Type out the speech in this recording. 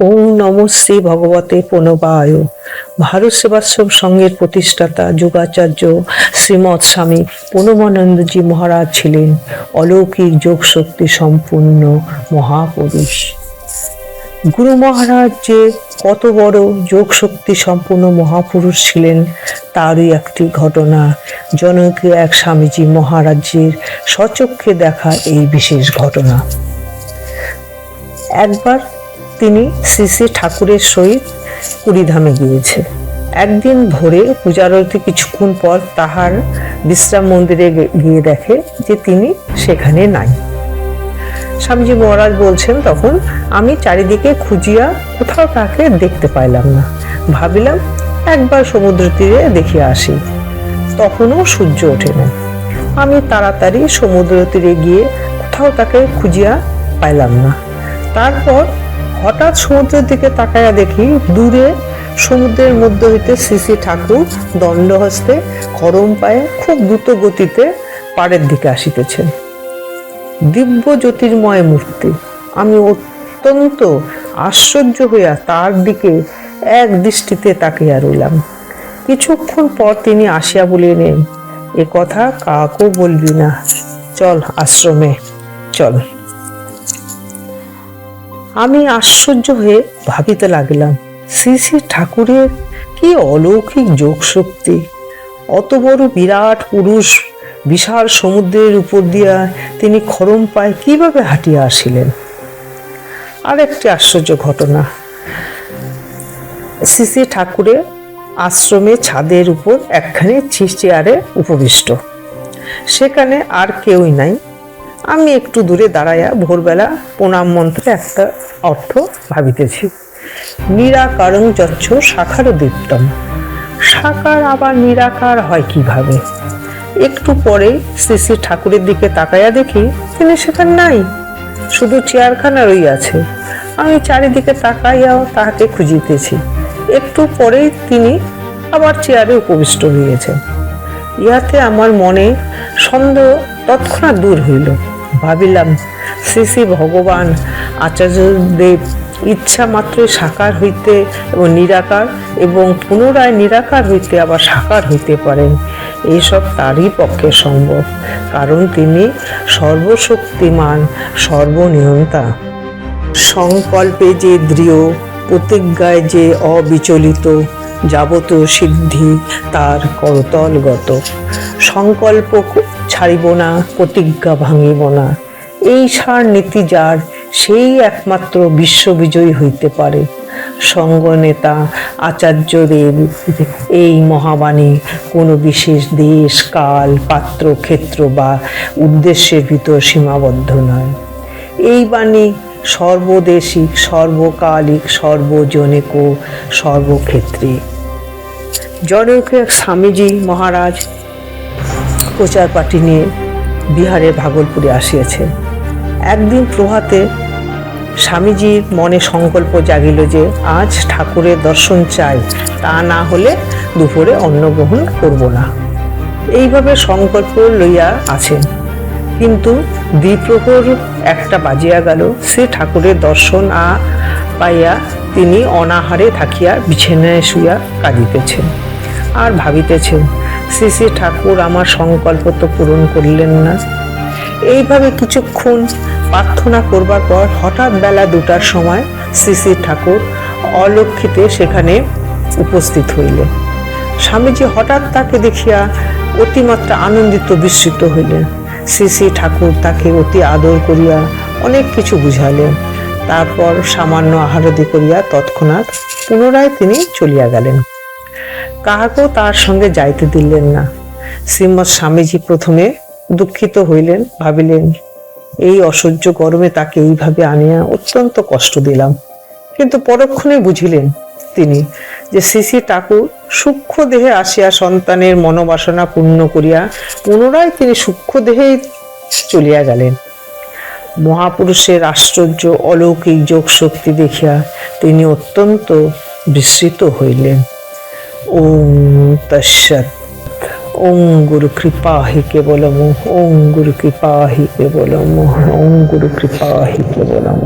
ওম নম শ্রী ভগবতে প্রণবায়। ভারত সেবাশ্রম সংঘের প্রতিষ্ঠাতা যোগাচার্য শ্রীমৎ স্বামী প্রণবানন্দজি মহারাজ ছিলেন অলৌকিক যোগ শক্তি সম্পূর্ণ মহাপুরুষ। গুরু মহারাজ যে কত বড় যোগ শক্তি সম্পূর্ণ মহাপুরুষ ছিলেন, তারই একটি ঘটনা জনকীয় এক স্বামীজি মহারাজের সচক্ষে দেখা এই বিশেষ ঘটনা। একবার তিনি শ্রী শ্রী ঠাকুরের সহিত পুরীধামে গিয়েছে একদিন ভোরে পূজারতি কিছুক্ষণ পর তাহার বিশ্রাম মন্দিরে গিয়ে দেখে যে তিনি সেখানে নাই। স্বামীজি মহারাজ বলছেন, তখন আমি চারিদিকে খুঁজিয়া কোথাও তাকে দেখতে পাইলাম না। ভাবিলাম, একবার সমুদ্র তীরে দেখিয়া আসি। তখনও সূর্য ওঠে না আমি তাড়াতাড়ি সমুদ্র তীরে গিয়ে কোথাও তাকে খুঁজিয়া পাইলাম না। তারপর হঠাৎ সমুদ্রের দিকে তাকাইয়া দেখি দূরে সমুদ্রের মধ্যে হইতে শ্রী ঠাকুর দণ্ডহস্তে খরম পায়ে খুব দ্রুত গতিতে পাড়ের দিকে আসিতেছেন। দিব্য জ্যোতির্ময় মূর্তি। আমি অত্যন্ত আশ্চর্য হইয়া তার দিকে এক দৃষ্টিতে তাকিয়া রইলাম। কিছুক্ষণ পর তিনি আসিয়া বলিলেন, এ কথা কাকেও বলবি না। চল আশ্রমে, চল। আমি আশ্চর্য হয়ে ভাবিতে লাগিলাম, শ্রী শ্রী ঠাকুরের কি অলৌকিক যোগ শক্তি অত বড় বিরাট পুরুষ বিশাল সমুদ্রের উপর দিয়া তিনি খরম পায়ে কীভাবে হাঁটিয়া আসিলেন? আর একটি আশ্চর্য ঘটনা। শ্রী ঠাকুরের আশ্রমে ছাদের উপর একখানি চেয়ারে উপবিষ্ট। সেখানে আর কেউই নাই। আমি একটু দূরে দাঁড়াইয়া ভোরবেলা প্রণাম মন্ত্রে একটা অর্থ ভাবিতেছি। নিরাকারং যচ্ছ শাখার দীপ্তম। সাকার আবার নিরাকার হয় কীভাবে? একটু পরে শ্রী শ্রী ঠাকুরের দিকে তাকাইয়া দেখি তিনি সেখানে নাই, শুধু চেয়ারখানা রইয়াছে আমি চারিদিকে তাকাইয়াও তাহাকে খুঁজিতেছি। একটু পরেই তিনি আবার চেয়ারে উপবিষ্ট হইয়াছেন ইহাতে আমার মনে সন্দেহ তৎক্ষণাৎ দূর হইল। ভাবিলাম, শ্রী শ্রী ভগবান আচার্যদেব ইচ্ছা মাত্র সাকার হইতে এবং নিরাকার এবং পুনরায় নিরাকার হইতে আবার সাকার হইতে পারেন। এইসব তারই পক্ষে সম্ভব, কারণ তিনি সর্বশক্তিমান, সর্বনিয়ন্তা। সংকল্পে যে দৃঢ়, প্রতিজ্ঞায় যে অবিচলিত যাবত সিদ্ধি তার করতলগত। সংকল্প ছাড়িব না, প্রতিজ্ঞা ভাঙিব না। এই সার নীতি যার, সেই একমাত্র বিশ্ববিজয়ী হইতে পারে। সঙ্গনেতা আচার্যদেব এই মহাবাণী কোনো বিশেষ দেশ, কাল, পাত্র, ক্ষেত্র বা উদ্দেশ্যের ভিতর সীমাবদ্ধ নয়। এই বাণী সর্বদেশিক, সর্বকালিক, সর্বজনিক সর্বক্ষেত্রে জনক স্বামীজি মহারাজ প্রচার পার্টি নিয়ে বিহারের ভাগলপুরে আসিয়াছেন একদিন প্রভাতে স্বামীজির মনে সংকল্প জাগিল যে আজ ঠাকুরের দর্শন চাই, তা না হলে দুপুরে অন্ন গ্রহণ করব না। এইভাবে সংকল্প লইয়া আছেন। কিন্তু দ্বিপ্রহর একটা বাজিয়া গেল, সে ঠাকুরের দর্শন আ পাইয়া তিনি অনাহারে থাকিয়া বিছানায় শুইয়া কাঁদিতেছেন। আর ভাবিতেছেন শ্রী শ্রী ঠাকুর আমার সংকল্প তো পূরণ করলেন না। এইভাবে কিছুক্ষণ প্রার্থনা করবার পর হঠাৎ বেলা দুটার সময় শ্রী শ্রী ঠাকুর অলক্ষিতে সেখানে উপস্থিত হইলেন। স্বামীজি হঠাৎ তাকে দেখিয়া অতিমাত্রা আনন্দিত বিস্মিত হইলেন। শ্রী শ্রী ঠাকুর তাকে অতি আদর করিয়া অনেক কিছু বুঝালেন। তারপর সামান্য আহারদি করিয়া তৎক্ষণাৎ পুনরায় তিনি চলিয়া গেলেন। কাহাকেও তার সঙ্গে যাইতে দিলেন না। শ্রীমৎ স্বামীজি প্রথমে দুঃখিত হইলেন, ভাবিলেন, এই অসহ্য গরমে তাকে এইভাবে আনিয়া অত্যন্ত কষ্ট দিলাম। কিন্তু পরক্ষণে বুঝিলেন তিনি যে শ্রী ঠাকুর সূক্ষ্ম দেহে আসিয়া সন্তানের মনোবাসনা পূর্ণ করিয়া পুনরায় তিনি সূক্ষ্ম দেহেই চলিয়া গেলেন। মহাপুরুষের আশ্চর্য অলৌকিক যোগ শক্তি দেখিয়া তিনি অত্যন্ত বিস্মৃত হইলেন। ওম তৎসৎ ওম গুরু কৃপা হি কেবলম ওম গুরু কৃপা হি কেবলম ওম গুরু কৃপা হি কেবলম